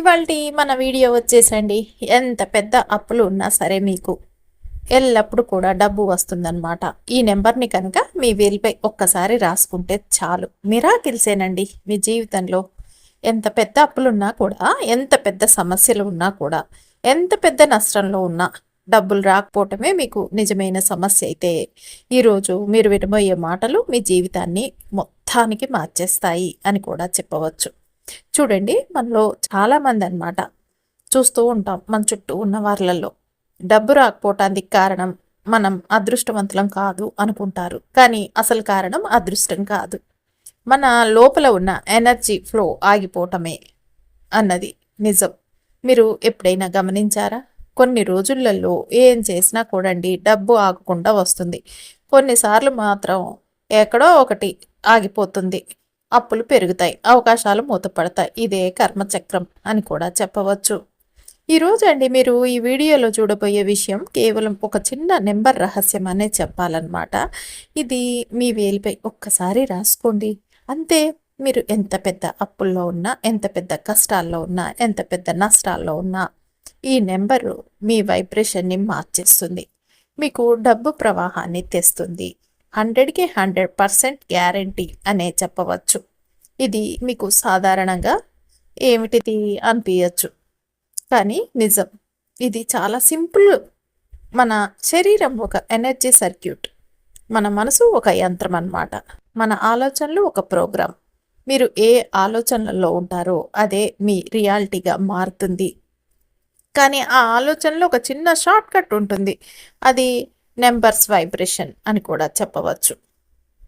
ఇవాళ మన వీడియో వచ్చేసండి. ఎంత పెద్ద అప్పులు ఉన్నా సరే మీకు. ఎల్లప్పుడూ కూడా డబ్బు వస్తుందన్నమాట. ఈ నెంబర్ని కనుక మీ వేలిపై ఒక్కసారి రాసుకుంటే చాలు. మిరాకిల్సేనండి. మీ జీవితంలో ఎంత పెద్ద అప్పులున్నా కూడా ఎంత పెద్ద సమస్యలు ఉన్నా కూడా ఎంత పెద్ద నష్టంలో ఉన్నా డబ్బులు రాకపోవటమే మీకు నిజమైన సమస్య అయితే ఈరోజు మీరు వినబోయే మాటలు మీ జీవితాన్ని మొత్తానికి మార్చేస్తాయి అని కూడా చెప్పవచ్చు. చూడండి మనలో చాలామంది అనమాట చూస్తూ ఉంటాం మన చుట్టూ ఉన్న వాళ్ళల్లో డబ్బు రాకపోవటానికి కారణం మనం అదృష్టవంతులం కాదు అనుకుంటారు. కానీ అసలు కారణం అదృష్టం కాదు. మన లోపల ఉన్న ఎనర్జీ ఫ్లో ఆగిపోవటమే అన్నది నిజం. మీరు ఎప్పుడైనా గమనించారా? కొన్ని రోజులలో ఏం చేసినా కూడండి డబ్బు ఆగకుండా వస్తుంది. కొన్నిసార్లు మాత్రం ఎక్కడో ఒకటి ఆగిపోతుంది. అప్పులు పెరుగుతాయి అవకాశాలు మూతపడతాయి. ఇదే కర్మచక్రం అని కూడా చెప్పవచ్చు. ఈరోజు అండి మీరు ఈ వీడియోలో చూడబోయే విషయం కేవలం ఒక చిన్న నెంబర్ రహస్యం అనే చెప్పాలన్నమాట. ఇది మీ వేలిపై ఒక్కసారి రాసుకోండి. అంతే మీరు ఎంత పెద్ద అప్పుల్లో ఉన్నా ఎంత పెద్ద కష్టాల్లో ఉన్నా ఎంత పెద్ద నష్టాల్లో ఉన్నా ఈ నెంబరు మీ వైబ్రేషన్ని మార్చేస్తుంది. మీకు డబ్బు ప్రవాహాన్ని తెస్తుంది. హండ్రెడ్కి హండ్రెడ్ పర్సెంట్ గ్యారంటీ అనే చెప్పవచ్చు. ఇది మీకు సాధారణంగా ఏమిటిది అనిపించచ్చు కానీ నిజం ఇది చాలా సింపుల్. మన శరీరం ఒక ఎనర్జీ సర్క్యూట్. మన మనసు ఒక యంత్రం అన్నమాట. మన ఆలోచనలు ఒక ప్రోగ్రామ్. మీరు ఏ ఆలోచనలలో ఉంటారో అదే మీ రియాలిటీగా మారుతుంది. కానీ ఆ ఆలోచనలో ఒక చిన్న షార్ట్ కట్ ఉంటుంది. అది నెంబర్స్ వైబ్రేషన్ అని కూడా చెప్పవచ్చు.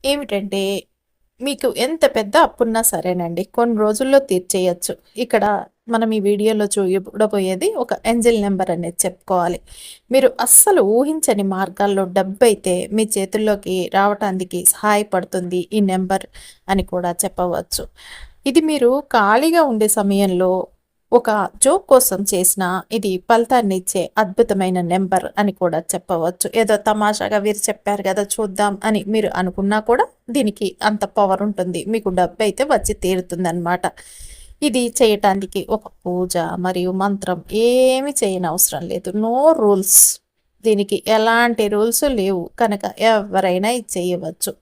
ఏమిటంటే మీకు ఎంత పెద్ద అప్పున్నా సరేనండి. కొన్ని రోజుల్లో తీర్చేయచ్చు. ఇక్కడ మనం ఈ వీడియోలో చూడబోయేది ఒక ఎంజిల్ నెంబర్ అనేది చెప్పుకోవాలి. మీరు అస్సలు ఊహించని మార్గాల్లో డబ్బు అయితే మీ చేతుల్లోకి రావటానికి సహాయపడుతుంది ఈ నెంబర్ అని కూడా చెప్పవచ్చు. ఇది మీరు ఖాళీగా ఉండే సమయంలో ఒక జోక్ కోసం చేసిన ఇది ఫలితాన్ని ఇచ్చే అద్భుతమైన నెంబర్ అని కూడా చెప్పవచ్చు. ఏదో తమాషాగా వీరు చెప్పారు కదా చూద్దాం అని మీరు అనుకున్నా కూడా దీనికి అంత పవర్ ఉంటుంది. మీకు డబ్బు అయితే వచ్చి తీరుతుందన్నమాట. ఇది చేయటానికి ఒక పూజ మరియు మంత్రం ఏమి చేయని అవసరం లేదు. No rules. దీనికి ఎలాంటి రూల్స్ లేవు. కనుక ఎవరైనా ఇది చేయవచ్చు.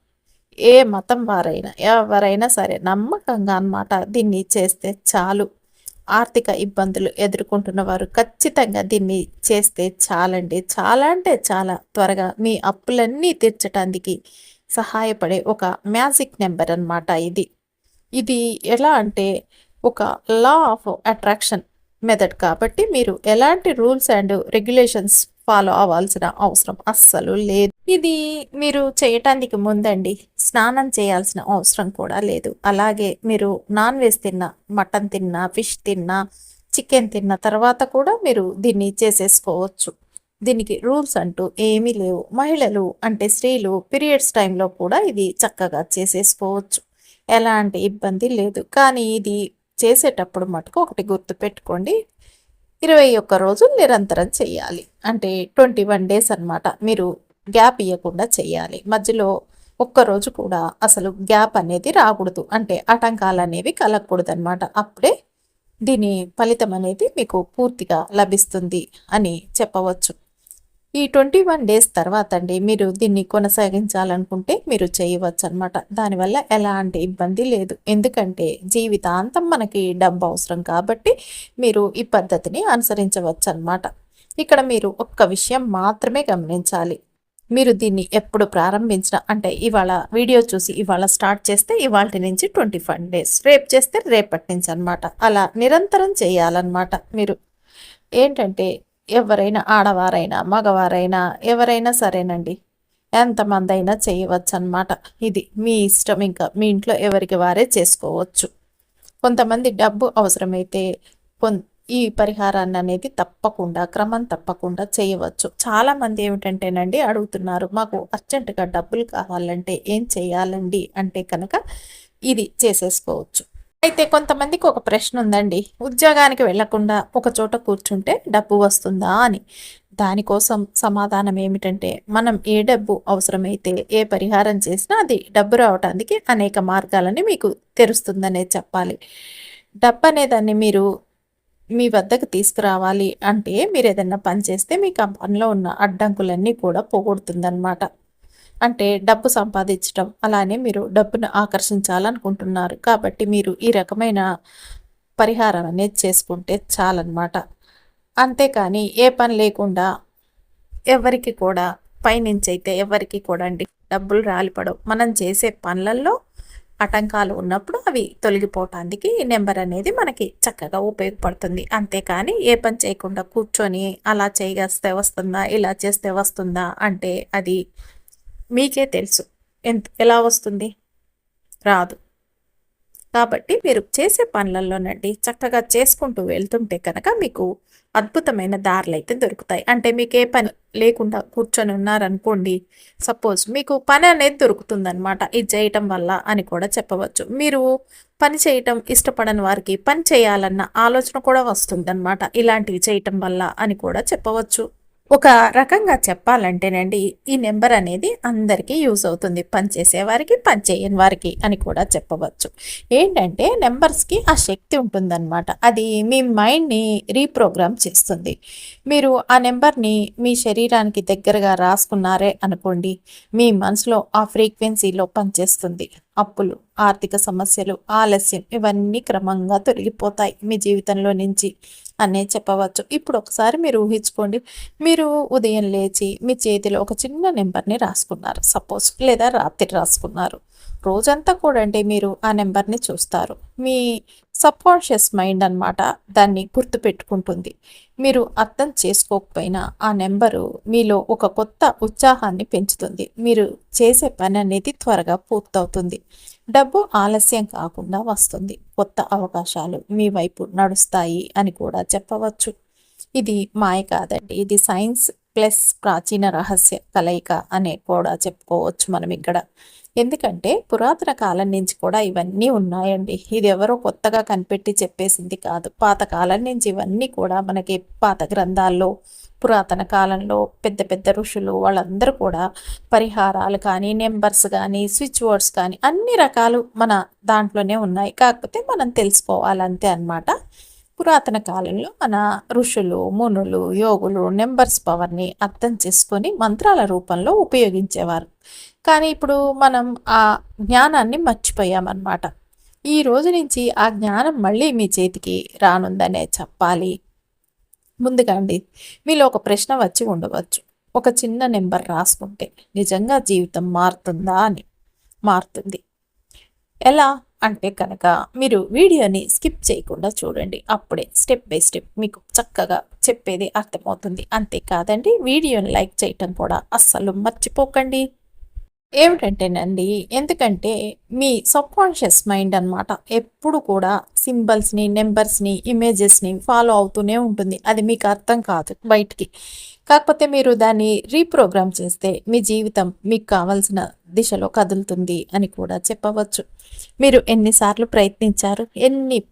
ఏ మతం వారైనా ఎవరైనా సరే నమ్మకంగా అనమాట దీన్ని చేస్తే చాలు. ఆర్థిక ఇబ్బందులు ఎదుర్కొంటున్న వారు ఖచ్చితంగా దీన్ని చేస్తే చాలండి. చాలా అంటే చాలా త్వరగా మీ అప్పులన్నీ తీర్చడానికి సహాయపడే ఒక మ్యాజిక్ నెంబర్ అనమాట ఇది. ఇది ఎలా అంటే ఒక లా ఆఫ్ అట్రాక్షన్ మెథడ్ కాబట్టి మీరు ఎలాంటి రూల్స్ అండ్ రెగ్యులేషన్స్ ఫాలో అవ్వాల్సిన అవసరం అస్సలు లేదు. ఇది మీరు చేయటానికి ముందండి. స్నానం చేయాల్సిన అవసరం కూడా లేదు. అలాగే మీరు నాన్ వెజ్ తిన్నా మటన్ తిన్నా ఫిష్ తిన్నా చికెన్ తిన్న తర్వాత కూడా మీరు దీన్ని చేసేసుకోవచ్చు. దీనికి రూల్స్ అంటూ ఏమీ లేవు. మహిళలు అంటే స్త్రీలు పీరియడ్స్ టైంలో కూడా ఇది చక్కగా చేసేసుకోవచ్చు. ఎలాంటి ఇబ్బంది లేదు. కానీ ఇది చేసేటప్పుడు మటుకు ఒకటి గుర్తు పెట్టుకోండి ఇరవై ఒక్క రోజులు నిరంతరం చేయాలి అంటే ట్వంటీ వన్ డేస్ అనమాట మీరు గ్యాప్ ఇవ్వకుండా చేయాలి మధ్యలో ఒక్కరోజు కూడా అసలు గ్యాప్ అనేది రాకూడదు. అంటే ఆటంకాలు అనేవి కలగకూడదు అనమాట అప్పుడే దీని ఫలితం అనేది మీకు పూర్తిగా లభిస్తుంది అని చెప్పవచ్చు. ఈ ట్వంటీ వన్ డేస్ తర్వాత అండి మీరు దీన్ని కొనసాగించాలనుకుంటే మీరు చేయవచ్చు అనమాట దానివల్ల ఎలాంటి ఇబ్బంది లేదు. ఎందుకంటే జీవితాంతం మనకి డబ్బు అవసరం కాబట్టి మీరు ఈ పద్ధతిని అనుసరించవచ్చు అనమాట ఇక్కడ మీరు ఒక్క విషయం మాత్రమే గమనించాలి. మీరు దీన్ని ఎప్పుడు ప్రారంభించిన అంటే ఇవాళ వీడియో చూసి ఇవాళ స్టార్ట్ చేస్తే ఇవాళ నుంచి ట్వంటీ ఫైవ్ డేస్. రేపు చేస్తే రేపటి నుంచి అనమాట అలా నిరంతరం చేయాలన్నమాట మీరు. ఏంటంటే ఎవరైనా ఆడవారైనా మగవారైనా ఎవరైనా సరేనండి. ఎంతమంది అయినా చేయవచ్చు అనమాట ఇది మీ ఇష్టం. ఇంకా మీ ఇంట్లో ఎవరికి వారే చేసుకోవచ్చు. కొంతమంది డబ్బు అవసరమైతే కొన్ ఈ పరిహారాన్ని అనేది తప్పకుండా క్రమం తప్పకుండా చేయవచ్చు. చాలామంది ఏమిటంటేనండి అడుగుతున్నారు మాకు అర్జెంటుగా డబ్బులు కావాలంటే ఏం చేయాలండి? అంటే కనుక ఇది చేసేసుకోవచ్చు. అయితే కొంతమందికి ఒక ప్రశ్న ఉందండి. ఉద్యోగానికి వెళ్ళకుండా ఒక చోట కూర్చుంటే డబ్బు వస్తుందా అని. దానికోసం సమాధానం ఏమిటంటే మనం ఏ డబ్బు అవసరమైతే ఏ పరిహారం చేసినా అది డబ్బు రావటానికి అనేక మార్గాలని మీకు తెరుస్తుందనే చెప్పాలి. డబ్బు అనేదాన్ని మీరు మీ వద్దకు తీసుకురావాలి అంటే మీరు ఏదైనా పని చేస్తే మీకు ఆ పనిలో ఉన్న అడ్డంకులన్నీ కూడా పోగొడుతుందన్నమాట. అంటే డబ్బు సంపాదించడం అలానే మీరు డబ్బును ఆకర్షించాలనుకుంటున్నారు. కాబట్టి మీరు ఈ రకమైన పరిహారం అనేది చేసుకుంటే చాలన్నమాట. అంతేకాని ఏ పని లేకుండా ఎవరికి కూడా పైనుంచి అయితే ఎవరికి కూడా అండి డబ్బులు రాలిపడవు. మనం చేసే పనులలో ఆటంకాలు ఉన్నప్పుడు అవి తొలగిపోవటానికి నెంబర్ అనేది మనకి చక్కగా ఉపయోగపడుతుంది. అంతేకాని ఏ పని చేయకుండా కూర్చొని అలా చేయగస్తే వస్తుందా ఇలా చేస్తే వస్తుందా అంటే అది మీకే తెలుసు. ఎంత ఎలా వస్తుంది? రాదు. కాబట్టి మీరు చేసే పనులలోనండి చక్కగా చేసుకుంటూ వెళ్తుంటే కనుక మీకు అద్భుతమైన దారులు అయితే దొరుకుతాయి. అంటే మీకు ఏ పని లేకుండా కూర్చొని ఉన్నారనుకోండి సపోజ్ మీకు పని అనేది దొరుకుతుందనమాట ఇది చేయటం వల్ల అని కూడా చెప్పవచ్చు. మీరు పని చేయటం ఇష్టపడని వారికి పని చేయాలన్న ఆలోచన కూడా వస్తుందన్నమాట. ఇలాంటివి చేయటం వల్ల అని కూడా చెప్పవచ్చు. ఒక రకంగా చెప్పాలంటేనండి ఈ నెంబర్ అనేది అందరికీ యూజ్ అవుతుంది. పనిచేసే వారికి పనిచేయని వారికి అని కూడా చెప్పవచ్చు. ఏంటంటే నెంబర్స్కి ఆ శక్తి ఉంటుందన్నమాట. అది మీ మైండ్ని రీప్రోగ్రామ్ చేస్తుంది. మీరు ఆ నెంబర్ని మీ శరీరానికి దగ్గరగా రాసుకున్నారే అనుకోండి మీ మనసులో ఆ ఫ్రీక్వెన్సీలో పనిచేస్తుంది. అప్పులు ఆర్థిక సమస్యలు ఆలస్యం ఇవన్నీ క్రమంగా తొలగిపోతాయి మీ జీవితంలో నుంచి అనే చెప్పవచ్చు. ఇప్పుడు ఒకసారి మీరు ఊహించుకోండి. మీరు ఉదయం లేచి మీ చేతిలో ఒక చిన్న నెంబర్ని రాసుకున్నారు. సపోజ్ లేదా రాత్రి రాసుకున్నారు. రోజంతా కూడా అంటే మీరు ఆ నెంబర్ని చూస్తారు. మీ సబ్కాన్షియస్ మైండ్ అనమాట దాన్ని గుర్తుపెట్టుకుంటుంది. మీరు అర్థం చేసుకోకపోయినా ఆ నెంబరు మీలో ఒక కొత్త ఉత్సాహాన్ని పెంచుతుంది. మీరు చేసే పని అనేది త్వరగా పూర్తవుతుంది. డబ్బు ఆలస్యం కాకుండా వస్తుంది. కొత్త అవకాశాలు మీ వైపు నడుస్తాయి అని కూడా చెప్పవచ్చు. ఇది మాయ కాదండి. ఇది సైన్స్ ప్లస్ ప్రాచీన రహస్య కలయిక అనే కూడా చెప్పుకోవచ్చు మనం ఇక్కడ. ఎందుకంటే పురాతన కాలం నుంచి కూడా ఇవన్నీ ఉన్నాయండి. ఇది ఎవరో కొత్తగా కనిపెట్టి చెప్పేసింది కాదు. పాత కాలం నుంచి ఇవన్నీ కూడా మనకి పాత గ్రంథాల్లో పురాతన కాలంలో పెద్ద పెద్ద ఋషులు వాళ్ళందరూ కూడా పరిహారాలు కానీ నెంబర్స్ కానీ స్విచ్ బోర్డ్స్ కానీ అన్ని రకాలు మన దాంట్లోనే ఉన్నాయి. కాకపోతే మనం తెలుసుకోవాలంతే అనమాట పురాతన కాలంలో మన ఋషులు మునులు యోగులు నెంబర్స్ పవర్ని అర్థం చేసుకొని మంత్రాల రూపంలో ఉపయోగించేవారు. కానీ ఇప్పుడు మనం ఆ జ్ఞానాన్ని మర్చిపోయామన్నమాట. ఈ రోజు నుంచి ఆ జ్ఞానం మళ్ళీ మీ చేతికి రానుందనే చెప్పాలి. ముందుగా అండి మీలో ఒక ప్రశ్న వచ్చి ఉండవచ్చు. ఒక చిన్న నెంబర్ రాసుకుంటే నిజంగా జీవితం మారుతుందా అని. మారుతుంది. ఎలా అంటే కనుక మీరు వీడియోని స్కిప్ చేయకుండా చూడండి. అప్పుడే స్టెప్ బై స్టెప్ మీకు చక్కగా చెప్పేది అర్థమవుతుంది. అంతేకాదండి వీడియోని లైక్ చేయటం కూడా అస్సలు మర్చిపోకండి. ఏమిటంటేనండి ఎందుకంటే మీ సబ్కాన్షియస్ మైండ్ అనమాట ఎప్పుడు కూడా సింబల్స్ని నెంబర్స్ని ఇమేజెస్ని ఫాలో అవుతూనే ఉంటుంది. అది మీకు అర్థం కాదు బయటికి. కాకపోతే మీరు దాన్ని రీప్రోగ్రామ్ చేస్తే మీ జీవితం మీకు కావాల్సిన దిశలో కదులుతుంది అని కూడా చెప్పవచ్చు. మీరు ఎన్నిసార్లు ప్రయత్నించారు? ఎన్ని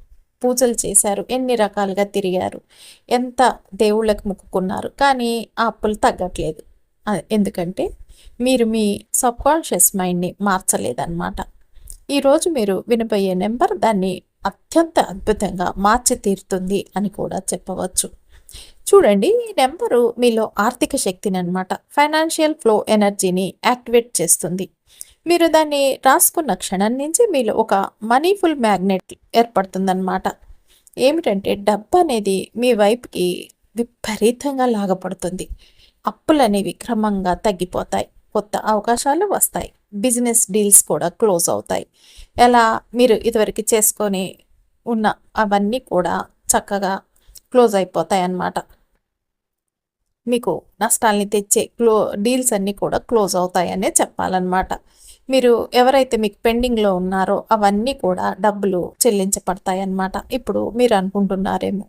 పూజలు చేశారు? ఎన్ని రకాలుగా తిరిగారు? ఎంత దేవుళ్ళకి మొక్కుకున్నారు? కానీ ఆ అప్పులు తగ్గట్లేదు. ఎందుకంటే మీరు మీ సబ్కాన్షియస్ మైండ్ని మార్చలేదన్నమాట. ఈరోజు మీరు వినబోయే నెంబర్ దాన్ని అత్యంత అద్భుతంగా మార్చి తీరుతుంది అని కూడా చెప్పవచ్చు. చూడండి ఈ నెంబరు మీలో ఆర్థిక శక్తిని అనమాట ఫైనాన్షియల్ ఫ్లో ఎనర్జీని యాక్టివేట్ చేస్తుంది. మీరు దాన్ని రాసుకున్న క్షణం నుంచి మీలో ఒక మనీఫుల్ మ్యాగ్నెట్ ఏర్పడుతుందన్నమాట. ఏమిటంటే డబ్బు అనేది మీ వైపుకి విపరీతంగా లాగపడుతుంది. అప్పులనేవి క్రమంగా తగ్గిపోతాయి. కొత్త అవకాశాలు వస్తాయి. బిజినెస్ డీల్స్ కూడా క్లోజ్ అవుతాయి. ఎలా మీరు ఇదివరకు చేసుకొని ఉన్న అవన్నీ కూడా చక్కగా క్లోజ్ అయిపోతాయి అన్నమాట. మీకు నష్టాలని తెచ్చే క్లో డీల్స్ అన్నీ కూడా క్లోజ్ అవుతాయనే చెప్పాలన్నమాట. మీరు ఎవరైతే మీకు పెండింగ్లో ఉన్నారో అవన్నీ కూడా డబ్బులు చెల్లించబడతాయి అన్నమాట. ఇప్పుడు మీరు అనుకుంటున్నారేమో.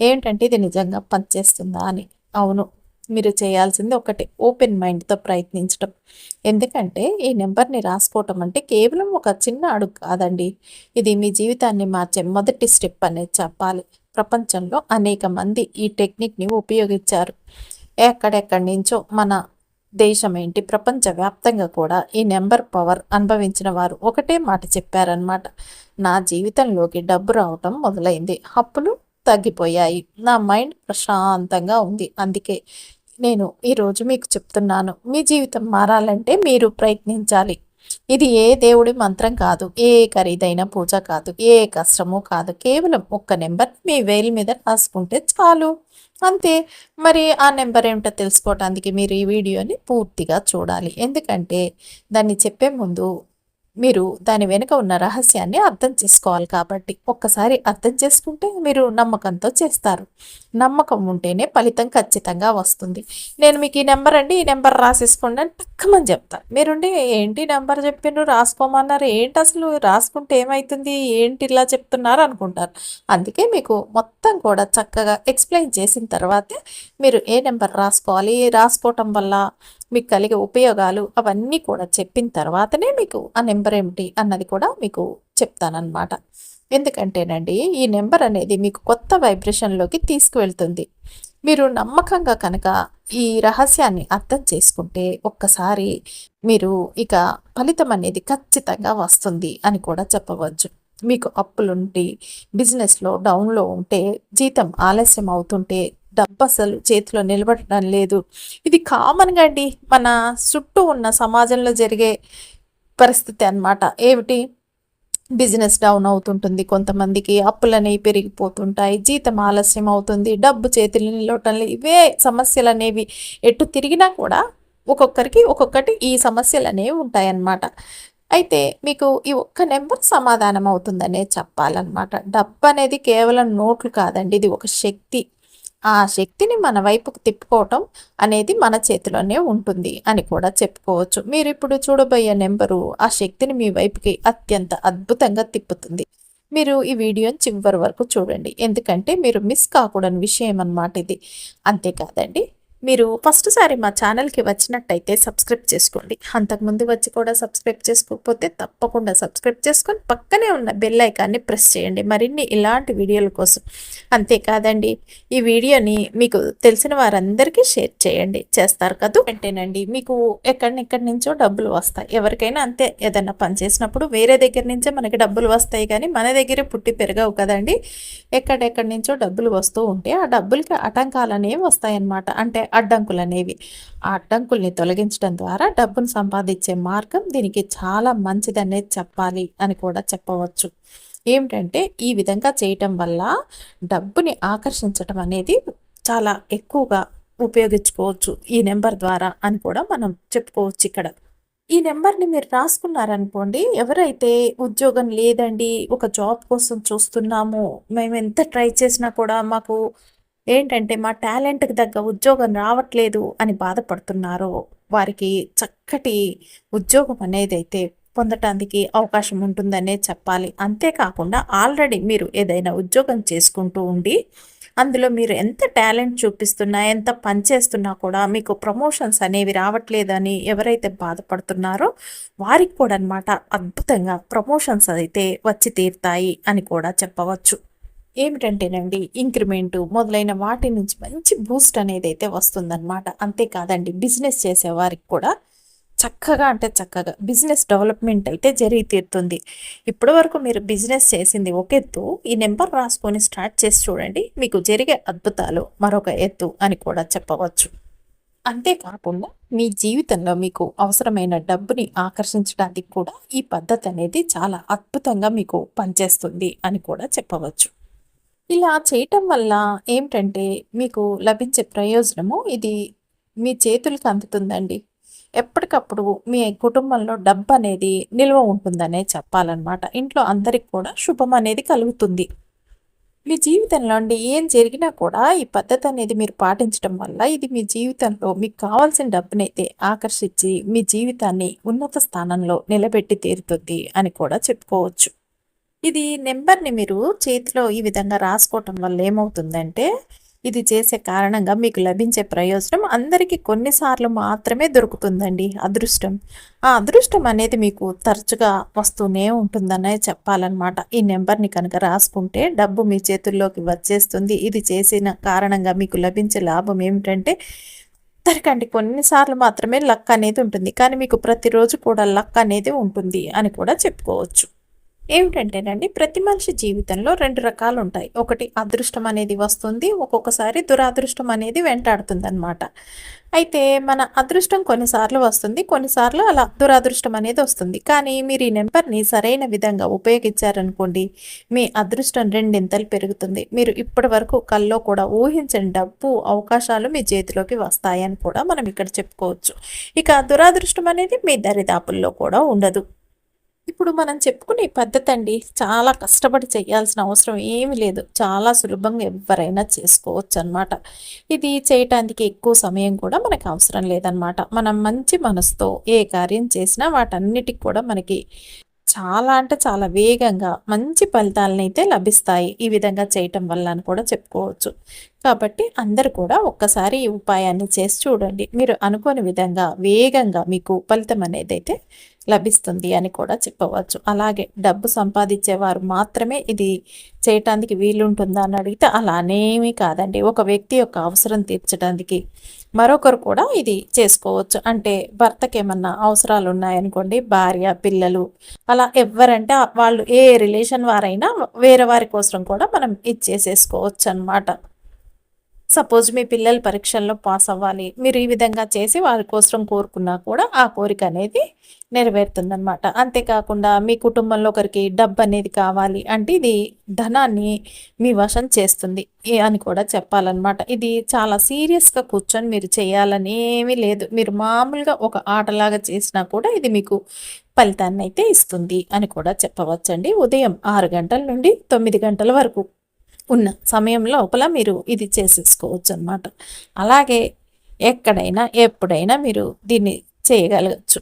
ఏంటంటే ఇది నిజంగా పనిచేస్తుందా అని. అవును. మీరు చేయాల్సింది ఒకటే ఓపెన్ మైండ్తో ప్రయత్నించడం ఎందుకంటే ఈ నెంబర్ని రాసుకోవటం అంటే కేవలం ఒక చిన్న అడుగు కాదండి. ఇది మీ జీవితాన్ని మార్చే మొదటి స్టెప్ అనేది చెప్పాలి. ప్రపంచంలో అనేక మంది ఈ టెక్నిక్ని ఉపయోగించారు. ఎక్కడెక్కడి నుంచో మన దేశం ఏంటి ప్రపంచవ్యాప్తంగా కూడా ఈ నెంబర్ పవర్ అనుభవించిన వారు ఒకటే మాట చెప్పారనమాట నా జీవితంలోకి డబ్బు రావటం మొదలైంది. అప్పులు తగ్గిపోయాయి. నా మైండ్ ప్రశాంతంగా ఉంది. అందుకే నేను ఈరోజు మీకు చెప్తున్నాను. మీ జీవితం మారాలంటే మీరు ప్రయత్నించాలి. ఇది ఏ దేవుడి మంత్రం కాదు. ఏ ఖరీదైన పూజ కాదు. ఏ కష్టము కాదు. కేవలం ఒక్క నెంబర్ మీ వేలు మీద రాసుకుంటే చాలు. అంతే. మరి ఆ నెంబర్ ఏమిటో తెలుసుకోవటానికి మీరు ఈ వీడియోని పూర్తిగా చూడాలి. ఎందుకంటే దాన్ని చెప్పే ముందు మీరు దాని వెనుక ఉన్న రహస్యాన్ని అర్థం చేసుకోవాలి కాబట్టి ఒక్కసారి అర్థం చేసుకుంటే మీరు నమ్మకంతో చేస్తారు. నమ్మకం ఉంటేనే ఫలితం ఖచ్చితంగా వస్తుంది. నేను మీకు ఈ నెంబర్ అండి ఈ నెంబర్ రాసేసుకోండి అని పక్కమని చెప్తాను మీరుండి ఏంటి నెంబర్ చెప్పిండ్రు? రాసుకోమన్నారు. ఏంటి అసలు? రాసుకుంటే ఏమవుతుంది ఏంటి ఇలా చెప్తున్నారు అనుకుంటారు. అందుకే మీకు మొత్తం కూడా చక్కగా ఎక్స్ప్లెయిన్ చేసిన తర్వాతే మీరు ఏ నెంబర్ రాసుకోవాలి? రాసుకోవటం వల్ల మీకు కలిగే ఉపయోగాలు అవన్నీ కూడా చెప్పిన తర్వాతనే మీకు ఆ నెంబర్ ఏమిటి అన్నది కూడా మీకు చెప్తానన్నమాట. ఎందుకంటేనండి ఈ నెంబర్ అనేది మీకు కొత్త వైబ్రేషన్లోకి తీసుకువెళ్తుంది. మీరు నమ్మకంగా కనుక ఈ రహస్యాన్ని అర్థం చేసుకుంటే ఒక్కసారి మీరు ఇక ఫలితం అనేది ఖచ్చితంగా వస్తుంది అని కూడా చెప్పవచ్చు. మీకు అప్పులుంటి బిజినెస్లో డౌన్లో ఉంటే జీతం ఆలస్యం అవుతుంటే డబ్బు అసలు చేతిలో నిలబడటం లేదు. ఇది కామన్గా అండి. మన చుట్టూ ఉన్న సమాజంలో జరిగే పరిస్థితి అనమాట ఏమిటి? బిజినెస్ డౌన్ అవుతుంటుంది. కొంతమందికి అప్పులనేవి పెరిగిపోతుంటాయి. జీతం ఆలస్యం అవుతుంది. డబ్బు చేతులు నిలవటం ఇవే సమస్యలు అనేవి ఎటు తిరిగినా కూడా ఒక్కొక్కరికి ఒక్కొక్కటి ఈ సమస్యలు అనేవి ఉంటాయన్నమాట అయితే మీకు ఈ ఒక్క నెంబర్ సమాధానం అవుతుందనే చెప్పాలన్నమాట. డబ్బు అనేది కేవలం నోట్లు కాదండి. ఇది ఒక శక్తి. ఆ శక్తిని మన వైపుకు తిప్పుకోవటం అనేది మన చేతిలోనే ఉంటుంది అని కూడా చెప్పుకోవచ్చు. మీరు ఇప్పుడు చూడబోయే నెంబరు ఆ శక్తిని మీ వైపుకి అత్యంత అద్భుతంగా తిప్పుతుంది. మీరు ఈ వీడియోని చివరి వరకు చూడండి. ఎందుకంటే మీరు మిస్ కాకూడని విషయం అన్నమాట ఇది. అంతేకాదండి మీరు ఫస్ట్ సారి మా ఛానల్కి వచ్చినట్టయితే సబ్స్క్రైబ్ చేసుకోండి. అంతకుముందు వచ్చి కూడా సబ్స్క్రైబ్ చేసుకోకపోతే తప్పకుండా సబ్స్క్రైబ్ చేసుకొని పక్కనే ఉన్న బెల్ ఐకాన్ని ప్రెస్ చేయండి. మరిన్ని ఇలాంటి వీడియోల కోసం. అంతేకాదండి ఈ వీడియోని మీకు తెలిసిన వారందరికీ షేర్ చేయండి. చేస్తారు కదా? అంటేనండి మీకు ఎక్కడినెక్కడి నుంచో డబ్బులు వస్తాయి. ఎవరికైనా అంతే ఏదైనా పని చేసినప్పుడు వేరే దగ్గర నుంచే మనకి డబ్బులు వస్తాయి కానీ మన దగ్గరే పుట్టి పెరగవు కదండి. ఎక్కడెక్కడి నుంచో డబ్బులు వస్తూ ఉంటే ఆ డబ్బులకి ఆటంకాలు అనేవి వస్తాయన్నమాట. అంటే అడ్డంకులు అనేవి ఆ అడ్డంకుల్ని తొలగించడం ద్వారా డబ్బును సంపాదించే మార్గం దీనికి చాలా మంచిదనేది చెప్పాలి అని కూడా చెప్పవచ్చు. ఏమిటంటే ఈ విధంగా చేయటం వల్ల డబ్బుని ఆకర్షించటం అనేది చాలా ఎక్కువగా ఉపయోగించుకోవచ్చు ఈ నెంబర్ ద్వారా అని కూడా మనం చెప్పుకోవచ్చు ఇక్కడ. ఈ నెంబర్ని మీరు రాసుకున్నారనుకోండి ఎవరైతే ఉద్యోగం లేదండి ఒక జాబ్ కోసం చూస్తున్నాము మేము ఎంత ట్రై చేసినా కూడా మాకు ఏంటంటే మా టాలెంట్కి తగ్గ ఉద్యోగం రావట్లేదు అని బాధపడుతున్నారో. వారికి చక్కటి ఉద్యోగం అనేది అయితే పొందటానికి అవకాశం ఉంటుందనే చెప్పాలి. అంతేకాకుండా ఆల్రెడీ మీరు ఏదైనా ఉద్యోగం చేసుకుంటూ ఉండి అందులో మీరు ఎంత టాలెంట్ చూపిస్తున్నా ఎంత పనిచేస్తున్నా కూడా మీకు ప్రమోషన్స్ అనేవి రావట్లేదని ఎవరైతే బాధపడుతున్నారో వారికి కూడా అనమాట అద్భుతంగా ప్రమోషన్స్ అయితే వచ్చి తీరుతాయి అని కూడా చెప్పవచ్చు. ఏమిటంటేనండి ఇంక్రిమెంటు మొదలైన వాటి నుంచి మంచి బూస్ట్ అనేది అయితే వస్తుందన్నమాట. అంతేకాదండి బిజినెస్ చేసేవారికి కూడా చక్కగా అంటే చక్కగా బిజినెస్ డెవలప్మెంట్ అయితే జరిగి తీరుతుంది. ఇప్పటి వరకు మీరు బిజినెస్ చేసింది ఒక ఎత్తు ఈ నెంబర్ రాసుకొని స్టార్ట్ చేసి చూడండి మీకు జరిగే అద్భుతాలు మరొక ఎత్తు అని కూడా చెప్పవచ్చు. అంతేకాకుండా మీ జీవితంలో మీకు అవసరమైన డబ్బుని ఆకర్షించడానికి కూడా ఈ పద్ధతి అనేది చాలా అద్భుతంగా మీకు పనిచేస్తుంది అని కూడా చెప్పవచ్చు. ఇలా చేయటం వల్ల ఏమిటంటే మీకు లభించే ప్రయోజనము ఇది మీ చేతులకు అందుతుందండి. ఎప్పటికప్పుడు మీ కుటుంబంలో డబ్బు అనేది నిల్వ ఉంటుందనే చెప్పాలన్నమాట. ఇంట్లో అందరికి కూడా శుభం అనేది కలుగుతుంది. మీ జీవితంలో అండి ఏం జరిగినా కూడా ఈ పద్ధతి అనేది మీరు పాటించడం వల్ల ఇది మీ జీవితంలో మీకు కావాల్సిన డబ్బునైతే ఆకర్షించి మీ జీవితాన్ని ఉన్నత స్థానంలో నిలబెట్టి తీరుతుంది అని కూడా చెప్పుకోవచ్చు. ఇది నెంబర్ని మీరు చేతిలో ఈ విధంగా రాసుకోవటం వల్ల ఏమవుతుందంటే ఇది చేసే కారణంగా మీకు లభించే ప్రయోజనం అందరికీ కొన్నిసార్లు మాత్రమే దొరుకుతుందండి అదృష్టం. ఆ అదృష్టం అనేది మీకు తరచుగా వస్తూనే ఉంటుందనే చెప్పాలన్నమాట. ఈ నెంబర్ని కనుక రాసుకుంటే డబ్బు మీ చేతుల్లోకి వచ్చేస్తుంది. ఇది చేసిన కారణంగా మీకు లభించే లాభం ఏమిటంటే అందరికండి కొన్నిసార్లు మాత్రమే లక్ అనేది ఉంటుంది. కానీ మీకు ప్రతిరోజు కూడా లక్ అనేది ఉంటుంది అని కూడా చెప్పుకోవచ్చు. ఏమిటంటేనండి ప్రతి మనిషి జీవితంలో రెండు రకాలు ఉంటాయి ఒకటి అదృష్టం అనేది వస్తుంది ఒక్కొక్కసారి దురాదృష్టం అనేది వెంటాడుతుంది అనమాట అయితే మన అదృష్టం కొన్నిసార్లు వస్తుంది కొన్నిసార్లు అలా దురాదృష్టం అనేది వస్తుంది. కానీ మీరు ఈ నెంబర్ని సరైన విధంగా ఉపయోగించారనుకోండి మీ అదృష్టం రెండింతలు పెరుగుతుంది. మీరు ఇప్పటి వరకు కల్లో కూడా ఊహించని డబ్బు అవకాశాలు మీ చేతిలోకి వస్తాయని కూడా మనం ఇక్కడ చెప్పుకోవచ్చు. ఇక దురాదృష్టం అనేది మీ దరిదాపుల్లో కూడా ఉండదు. ఇప్పుడు మనం చెప్పుకునే పద్ధతి అండి చాలా కష్టపడి చేయాల్సిన అవసరం ఏమీ లేదు. చాలా సులభంగా ఎవరైనా చేసుకోవచ్చు అనమాట ఇది చేయటానికి ఎక్కువ సమయం కూడా మనకు అవసరం లేదనమాట మనం మంచి మనసుతో ఏ కార్యం చేసినా వాటన్నిటికి కూడా మనకి చాలా అంటే చాలా వేగంగా మంచి ఫలితాలను అయితే లభిస్తాయి. ఈ విధంగా చేయటం వల్ల అని కూడా చెప్పుకోవచ్చు. కాబట్టి అందరు కూడా ఒక్కసారి ఈ ఉపాయాన్ని చేసి చూడండి. మీరు అనుకోని విధంగా వేగంగా మీకు ఫలితం అనేది అయితే లభిస్తుంది అని కూడా చెప్పవచ్చు. అలాగే డబ్బు సంపాదించేవారు మాత్రమే ఇది చేయటానికి వీలుంటుందా అని అడిగితే అలానేమీ కాదండి. ఒక వ్యక్తి యొక్క అవసరం తీర్చడానికి మరొకరు కూడా ఇది చేసుకోవచ్చు. అంటే భర్తకి ఏమన్నా అవసరాలు ఉన్నాయనుకోండి భార్య పిల్లలు అలా ఎవరంటే వాళ్ళు ఏ రిలేషన్ వారైనా వేరే వారి కోసం కూడా మనం ఇచ్చేసేసుకోవచ్చు అనమాట సపోజ్ మీ పిల్లలు పరీక్షల్లో పాస్ అవ్వాలి మీరు ఈ విధంగా చేసి వారి కోసం కోరుకున్నా కూడా ఆ కోరిక అనేది నెరవేరుతుందనమాట అంతేకాకుండా మీ కుటుంబంలో ఒకరికి డబ్బు అనేది కావాలి అంటే ఇది ధనాన్ని మీ వశం చేస్తుంది అని కూడా చెప్పాలన్నమాట. ఇది చాలా సీరియస్గా కూర్చొని మీరు చేయాలనేమీ లేదు. మీరు మామూలుగా ఒక ఆటలాగా చేసినా కూడా ఇది మీకు ఫలితాన్ని అయితే ఇస్తుంది అని కూడా చెప్పవచ్చండి. ఉదయం ఆరు గంటల నుండి తొమ్మిది గంటల వరకు. ఉన్న సమయం లోపల మీరు ఇది చేసేసుకోవచ్చు అనమాట అలాగే ఎక్కడైనా ఎప్పుడైనా మీరు దీన్ని చేయగలగచ్చు.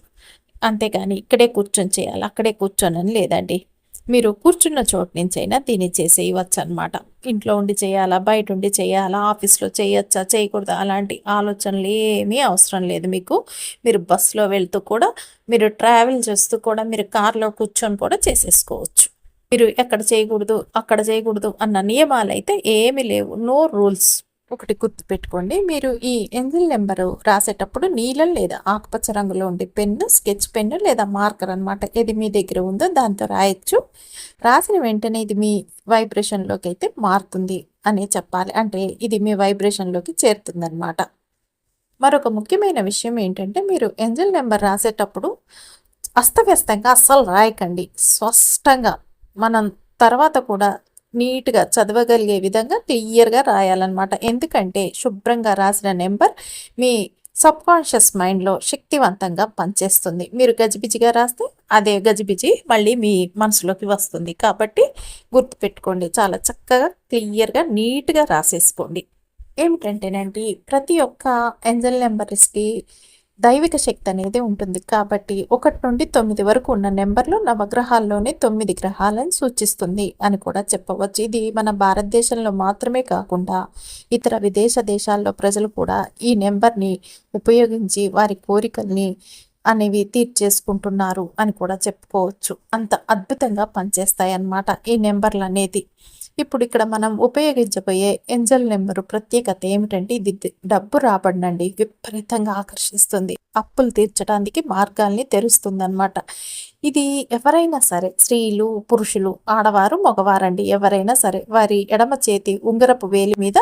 అంతేకాని ఇక్కడే కూర్చొని చేయాలి అక్కడే కూర్చొని లేదండి. మీరు కూర్చున్న చోటు నుంచి అయినా దీన్ని చేసేయవచ్చు అనమాట ఇంట్లో ఉండి చేయాలా బయట ఉండి చేయాలా ఆఫీస్లో చేయొచ్చా చేయకూడదా అలాంటి ఆలోచనలు ఏమీ అవసరం లేదు మీకు. మీరు బస్సులో వెళ్తూ కూడా మీరు ట్రావెల్ చేస్తూ కూడా మీరు కార్లో కూర్చొని కూడా చేసేసుకోవచ్చు. మీరు ఎక్కడ చేయకూడదు అక్కడ చేయకూడదు అన్న నియమాలు అయితే ఏమి లేవు. No rules. ఒకటి గుర్తు పెట్టుకోండి మీరు ఈ ఎంజిల్ నెంబరు రాసేటప్పుడు నీలం లేదా ఆకుపచ్చ రంగులో ఉండే పెన్ను స్కెచ్ పెన్ను లేదా మార్కర్ అనమాట ఏది మీ దగ్గర ఉందో దాంతో రాయొచ్చు. రాసిన వెంటనే ఇది మీ వైబ్రేషన్లోకి అయితే మారుతుంది అనే చెప్పాలి. అంటే ఇది మీ వైబ్రేషన్లోకి చేరుతుందనమాట మరొక ముఖ్యమైన విషయం ఏంటంటే మీరు ఎంజిల్ నెంబర్ రాసేటప్పుడు అస్తవ్యస్తంగా అస్సలు రాయకండి. స్పష్టంగా. మనం తర్వాత కూడా నీట్గా చదవగలిగే విధంగా క్లియర్గా రాయాలన్నమాట. ఎందుకంటే శుభ్రంగా రాసిన నెంబర్ మీ సబ్కాన్షియస్ మైండ్లో శక్తివంతంగా పనిచేస్తుంది. మీరు గజిబిజిగా రాస్తే అదే గజిబిజి మళ్ళీ మీ మనసులోకి వస్తుంది. కాబట్టి గుర్తుపెట్టుకోండి చాలా చక్కగా క్లియర్గా నీట్గా రాసేసుకోండి. ఏమిటంటేనండి ప్రతి ఒక్క ఎంజల్ నెంబర్స్కి దైవిక శక్తి అనేది ఉంటుంది. కాబట్టి ఒకటి నుండి తొమ్మిది వరకు ఉన్న నెంబర్లు నవగ్రహాల్లోనే తొమ్మిది గ్రహాలను సూచిస్తుంది అని కూడా చెప్పవచ్చు. ఇది మన భారతదేశంలో మాత్రమే కాకుండా ఇతర విదేశ దేశాల్లో ప్రజలు కూడా ఈ నెంబర్ని ఉపయోగించి వారి కోరికల్ని అనేవి తీర్చేసుకుంటున్నారు అని కూడా చెప్పుకోవచ్చు. అంత అద్భుతంగా పనిచేస్తాయి అన్నమాట ఈ నెంబర్లు అనేది. ఇప్పుడు ఇక్కడ మనం ఉపయోగించబోయే ఎంజల్ నెంబరు ప్రత్యేకత ఏమిటంటే ఇది డబ్బు రాబడినండి. విపరీతంగా ఆకర్షిస్తుంది. అప్పులు తీర్చడానికి మార్గాల్ని తెరుస్తుందన్నమాట. ఇది ఎవరైనా సరే స్త్రీలు పురుషులు ఆడవారు మగవారండి. ఎవరైనా సరే వారి ఎడమ చేతి ఉంగరపు వేలి మీద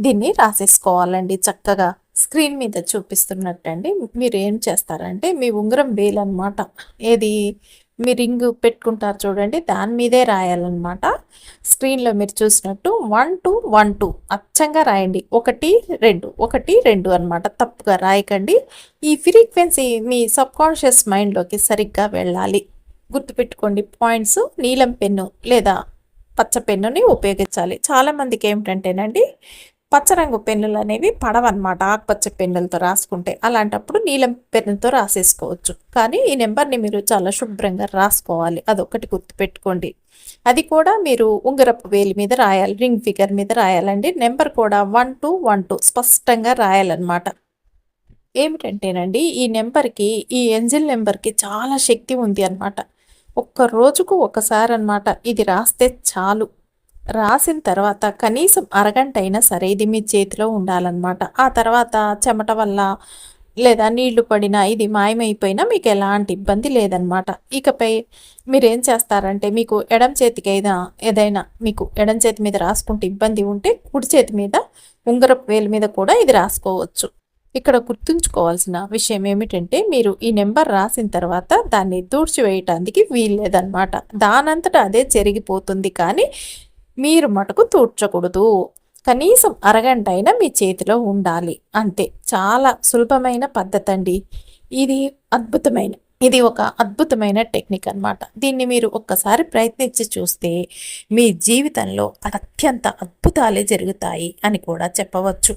దీన్ని రాసేసుకోవాలండి. చక్కగా స్క్రీన్ మీద చూపిస్తున్నట్టండి. మీరు ఏం చేస్తారంటే మీ ఉంగరం వేలు అనమాట ఏది మీ రింగ్ పెట్టుకుంటారు చూడండి దాని మీదే రాయాలన్నమాట. స్క్రీన్లో మీరు చూసినట్టు వన్ టూ వన్ టూ అచ్చంగా రాయండి. ఒకటి రెండు. ఒకటి రెండు అనమాట తప్పుగా రాయకండి. ఈ ఫ్రీక్వెన్సీ మీ సబ్కాన్షియస్ మైండ్లోకి సరిగ్గా వెళ్ళాలి. గుర్తుపెట్టుకోండి పాయింట్స్ నీలం పెన్ను లేదా పచ్చ పెన్నుని ఉపయోగించాలి. చాలామందికి ఏమిటంటేనండి పచ్చరంగు పెన్నులు అనేవి పడవన్నమాట. ఆకుపచ్చ పెన్నులతో రాసుకుంటే అలాంటప్పుడు నీలం పెన్నుతో రాసేసుకోవచ్చు. కానీ ఈ నెంబర్ని మీరు చాలా శుభ్రంగా రాసుకోవాలి. అదొకటి గుర్తుపెట్టుకోండి. అది కూడా మీరు ఉంగరపు వేలి మీద రాయాలి రింగ్ ఫిగర్ మీద రాయాలండి. నెంబర్ కూడా వన్ టూ వన్ టూ స్పష్టంగా రాయాలన్నమాట. ఏమిటంటేనండి ఈ నెంబర్కి ఈ ఎంజిల్ నెంబర్కి చాలా శక్తి ఉంది అనమాట ఒక్క రోజుకు ఒకసారి అనమాట ఇది రాస్తే చాలు. రాసిన తర్వాత కనీసం అరగంట అయినా సరే ఇది మీ చేతిలో ఉండాలన్నమాట. ఆ తర్వాత చెమట వల్ల లేదా నీళ్ళు పడినా ఇది మాయమైపోయినా మీకు ఎలాంటి ఇబ్బంది లేదనమాట ఇకపై మీరేం చేస్తారంటే మీకు ఎడం చేతికి ఏదైనా ఏదైనా మీకు ఎడం చేతి మీద రాసుకుంటే ఇబ్బంది ఉంటే కుడి చేతి మీద ఉంగరపు వేలు మీద కూడా ఇది రాసుకోవచ్చు. ఇక్కడ గుర్తుంచుకోవాల్సిన విషయం ఏమిటంటే మీరు ఈ నెంబర్ రాసిన తర్వాత దాన్ని దూడ్చివేయటానికి వీల్లేదన్నమాట. దానంతటా అదే జరిగిపోతుంది కానీ మీరు మటుకు తూడ్చకూడదు. కనీసం అరగంట అయినా మీ చేతిలో ఉండాలి. అంతే. చాలా సులభమైన పద్ధతి అండి ఇది అద్భుతమైన ఇది ఒక అద్భుతమైన టెక్నిక్ అన్నమాట. దీన్ని మీరు ఒక్కసారి ప్రయత్నించి చూస్తే మీ జీవితంలో అత్యంత అద్భుతాలే జరుగుతాయి అని కూడా చెప్పవచ్చు.